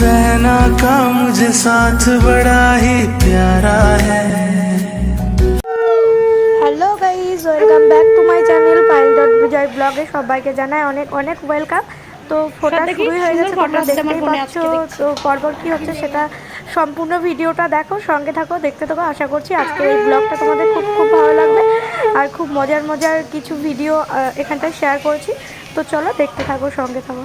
बहना का मुझे साथ बड़ा ही प्यारा है hello guys welcome back to my channel pile dot Bijoy ব্লগে সবাইকে জানাই অনেক অনেক ওয়েলকাম তো ফোটা দেখি, শুরুই হয়ে গেছে সুন্দর তোমরা photo আসছে আমার দেখতেই ফোনে পাচ্ছ আজকে দেখছি। তো পরপর কি হচ্ছে সেটা সম্পূর্ণ ভিডিওটা দেখো সঙ্গে থাকো দেখতে থাকো আশা করছি আজকের এই ব্লগটা তোমাদের খুব খুব ভালো লাগবে আর খুব মজার মজার কিছু ভিডিও আহ, এখানটায় শেয়ার করছি তো চলো দেখতে থাকো সঙ্গে থাকো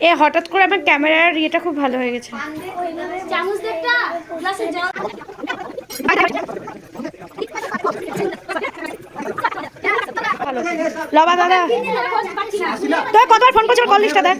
এ হঠাৎ করে আমার ক্যামেরার ইয়েটা খুব ভালো হয়ে গেছে। চামচ দেখটা গ্লাসে জল ভালো লবা দাদা। তুই কতবার ফোন করছিল কল লিস্টটা দেখ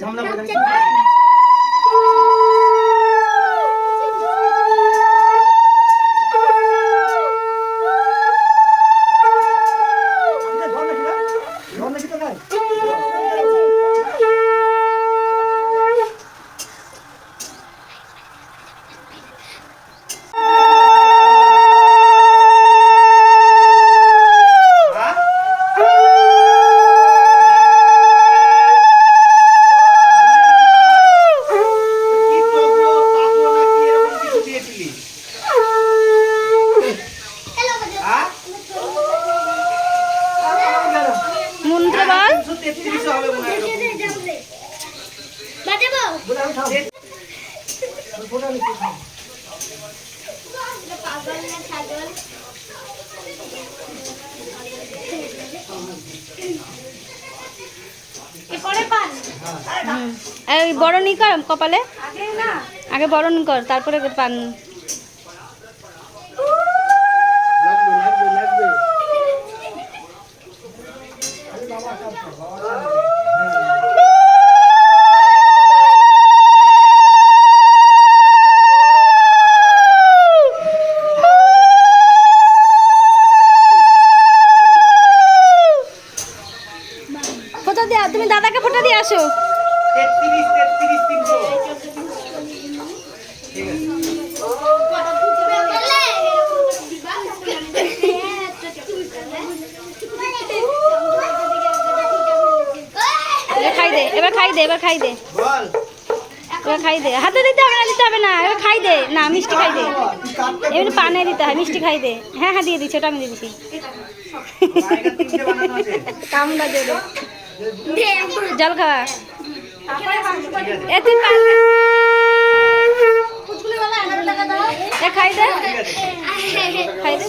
মন্ত্র বল বাজাবো পাগল না ছাগল এরপরে পান এই বরণই কর কপালে? আগে বরণ কর তারপরে পান ফোটা দিয়ে তুমি দাদাকে ফোটা দিয়ে আসো এবার খাই দে এবার খাই দে এবার খাই দে। এবার খাই দে। হাতে দিতে হবে না দিতে হবে না এবার খাই দে। না মিষ্টি খাই দে। এমনি পানে দিতে হয় মিষ্টি খাই দে। হ্যাঁ হ্যাঁ দিয়ে দিচ্ছি ওটা আমি দিয়ে দিচ্ছি। কামড়া দিয়ে দে জল খাওয়া। এ তুই পান খা। এ খাই দে। খাই দে।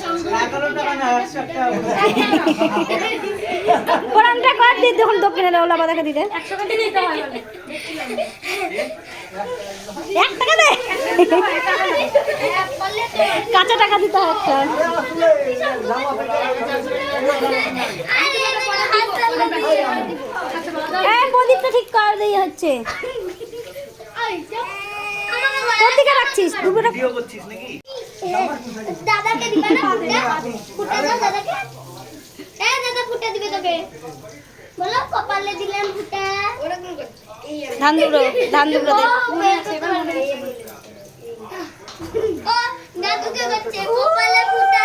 কোরআনটা কর দিয়ে দেখুন দক্ষিণে ওলা বাদাকে দিতে। এক টাকা দে। কাঁচা টাকা দিতে হয় একটা। দিয়ে হচ্ছে। কোন দিকে রাখছিস? দুপুরটা দাদাকে দিবে না ফুটা? ফুটা দাও দাদাকে? এ দাদা ফুটা দিবে তোকে। বলো কপালে দিলাম ফুটা। ধান দুটো ধান দুটো দে। ও দাদুকে বলছে কপালে ফুটা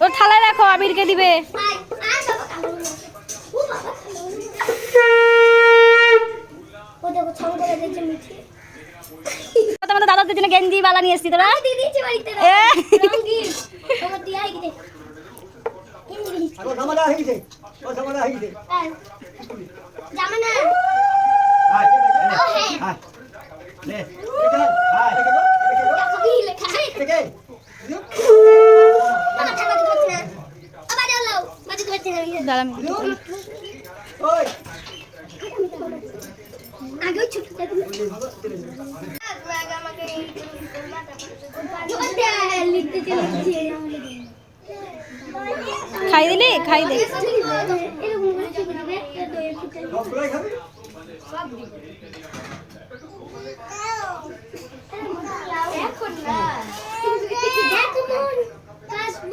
ও থালায় রাখো আবিরকে দিবে। মিঠি। দাদাদের জন্য গেঞ্জি বালা নিয়ে এসছি তোরা আমি দাঁড়া আমি খাই দিলি খাই দে। এখন না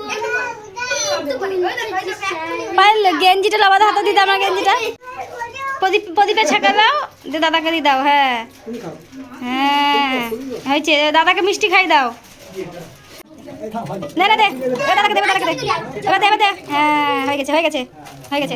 দেখো মন পারল, গেঞ্জিটা লাবাদা হাতে দি আমার গেঞ্জিটা। প্রদীপ প্রদীপে ছেঁকে দাও যে দাদাকে দিয়ে দাও হ্যাঁ। হ্যাঁ হয়েছে। দাদাকে মিষ্টি খাই দাও। না এবার দে হ্যাঁ হয়ে গেছে হয়ে গেছে হয়ে গেছে।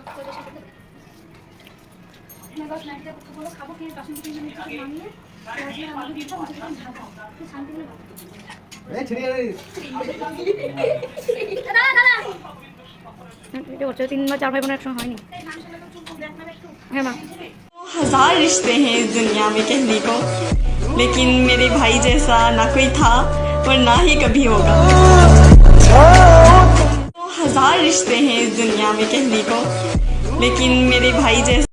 সর গেল লাভলি কথা বলে হয়েছে তারপর দাদা ছবি তুলে দিই একটা দাদা মামা এই ছিড়ে এটা করছে তিন বা চার ভাই বোনের একসঙ্গে হয়নি হ্যাঁ মা हजार रिश्ते हैं इस दुनिया में कहने को लेकिन मेरे भाई जैसा ना कोई था और ना ही कभी होगा हजार रिश्ते हैं इस दुनिया में कहने को लेकिन मेरे भाई जैसा